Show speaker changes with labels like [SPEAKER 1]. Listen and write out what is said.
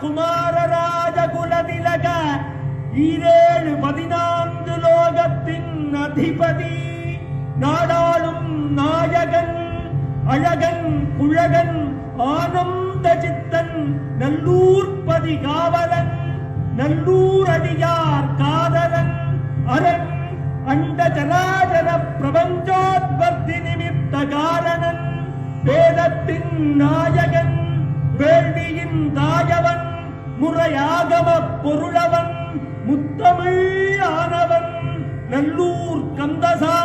[SPEAKER 1] குமாரராஜ குலதிலக ஈரேழு பதினான்கு லோகத்தின் அதிபதி. நாடாளும் நாயகன் அழகன் குழகன் ஆனந்த சித்தன் நல்லூர்பதி காவலன் நல்லூர் அடியார் காதலன் அரண் அண்ட ஜலாஜல பிரபஞ்சோத்பத்தி நிமித்த காரணன் வேதத்தின் நாயகன் வேள்வியின் தாயவன் முறையாகம பொருளவன் முத்தமிழ் ஆனவன் நல்லூர் கந்தசா